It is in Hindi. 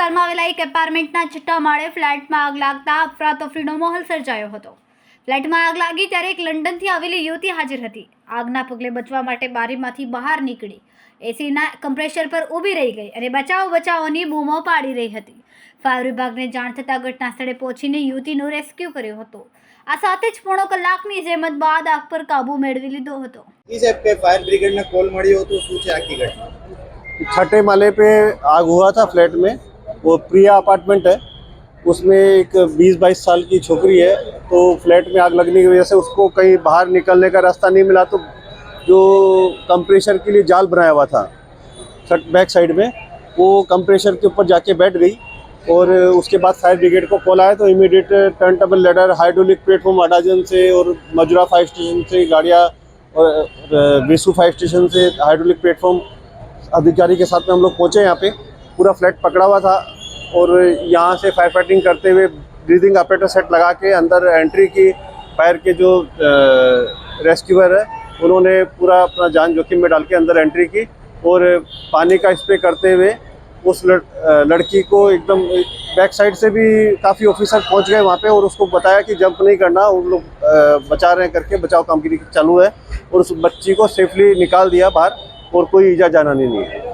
વિસ્તારમાં આવેલા એક એપાર્ટમેન્ટના છઠ્ઠા માળે ફ્લેટમાં આગ લાગતા અફરાતફરીનો માહોલ સર્જાયો હતો ફ્લેટમાં આગ લાગી ત્યારે એક લંડનથી આવેલી યુવતી હાજર હતી આગના પગલે બચવા માટે બારીમાંથી બહાર નીકળી એસીના કમ્પ્રેસર પર ઊભી રહી ગઈ અને બચાવ બચાવોની બૂમો પાડી રહી હતી ફાયર વિભાગને જાણ થતાં ઘટના સ્થળે પહોંચીને યુવતીનું રેસ્ક્યુ કર્યો હતો આ સાથે જ પોણો કલાકની જહેમત બાદ આગ પર કાબુ મેળવી લીધો હતો જી સાહેબ કે ફાયર બ્રિગેડને કોલ મળ્યો હતો શું છે આખી ઘટના छठे माले पे आग हुआ था फ्लैट में वो प्रिया अपार्टमेंट है। उसमें एक 20-22 साल की छोकरी है तो फ्लैट में आग लगने की वजह से उसको कहीं बाहर निकलने का रास्ता नहीं मिला तो जो कंप्रेशर के लिए जाल बनाया हुआ था छठ बैक साइड में, वो कंप्रेशर के ऊपर जाके बैठ गई और उसके बाद फायर ब्रिगेड को कॉल आया तो immediate turn table ladder hydraulic platform Adajan से और मजुरा फायर स्टेशन से गाड़ियाँ और वेसू फायर स्टेशन से हाइड्रोलिक प्लेटफॉर्म अधिकारी के साथ में हम लोग पहुँचे यहाँ पे। पूरा फ्लैट पकड़ा हुआ था और यहाँ से फायर फाइटिंग करते हुए ब्रीदिंग ऑपरेटर सेट लगा के अंदर एंट्री की फायर के जो रेस्क्यूअर है उन्होंने पूरा अपना जान जोखिम में डाल के अंदर एंट्री की और पानी का स्प्रे करते हुए उस लड़, लड़की को एकदम बैक साइड से भी काफ़ी ऑफिसर पहुँच गए वहाँ पे और उसको बताया कि जंप नहीं करना उन लोग बचा रहे हैं करके बचाव कामगिरी चालू है और उस बच्ची को सेफली निकाल दिया बाहर और कोई ईजा जाना नहीं है।